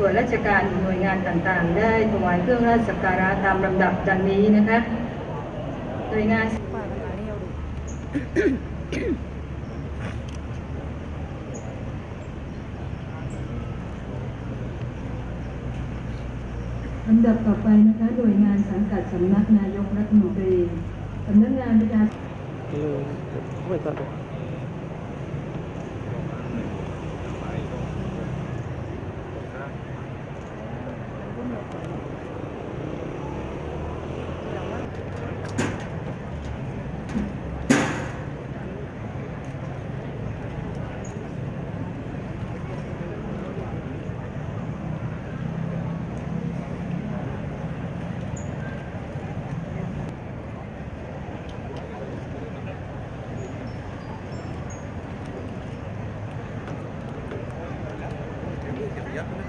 ส่วนราชการหน่วยงานต่างๆ ได้ถวายเครื่องราชสักการะตามลำดับดังนี้นะคะหน่วยงานลำดับต่อไปนะคะหน่วยงานสังกัดสำนักนายกรัฐมนตรีสำนักงานประชาเล ย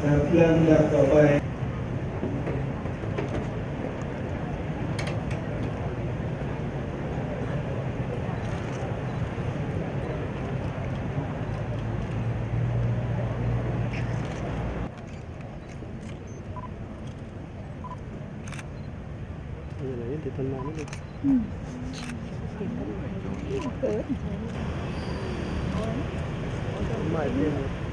ไม่ตัดครับลำดับ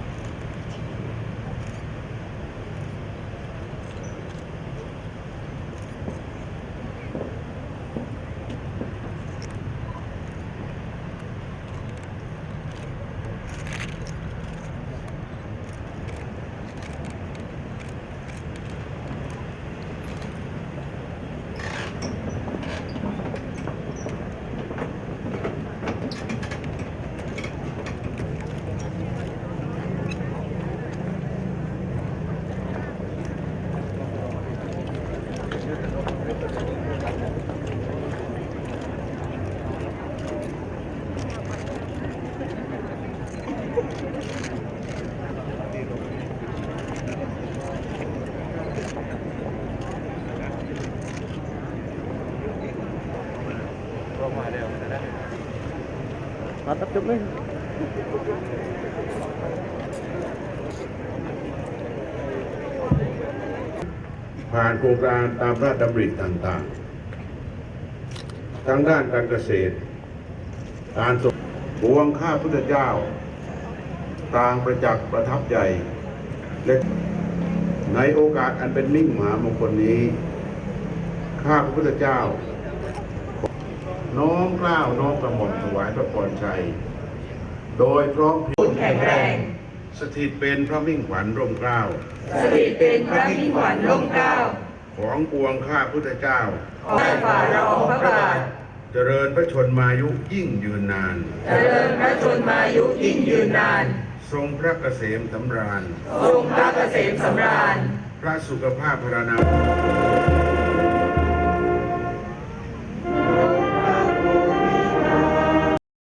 มาตัดจบเลยผ่านโครงการตามพระราชดำริต่างๆทั้งด้านการเกษตร การส่งปวงข้าพุทธเจ้า ต่างประจักษ์ประทับใจและในโอกาสอันเป็นมิ่งมหามงคลนี้ ข้าพระพุทธเจ้า น้อมเกล้าวน้อมกระหม่อมถวายพระพรชัย โดยพร้อมเพรียงแข็งแรง สถิตเป็นพระมิ่งขวัญร่มเกล้า สถิตเป็นพระมิ่งขวัญร่มเกล้า ของปวงข้าพุทธเจ้าขอให้ฝ่าละอองพระบาทเจริญพระชนมายุยิ่งยืนนาน เจริญพระชนมายุยิ่งยืนนาน ทรงพระเกษมสำราญ ทรงพระเกษมสำราญ พระสุขภาพพรรณนา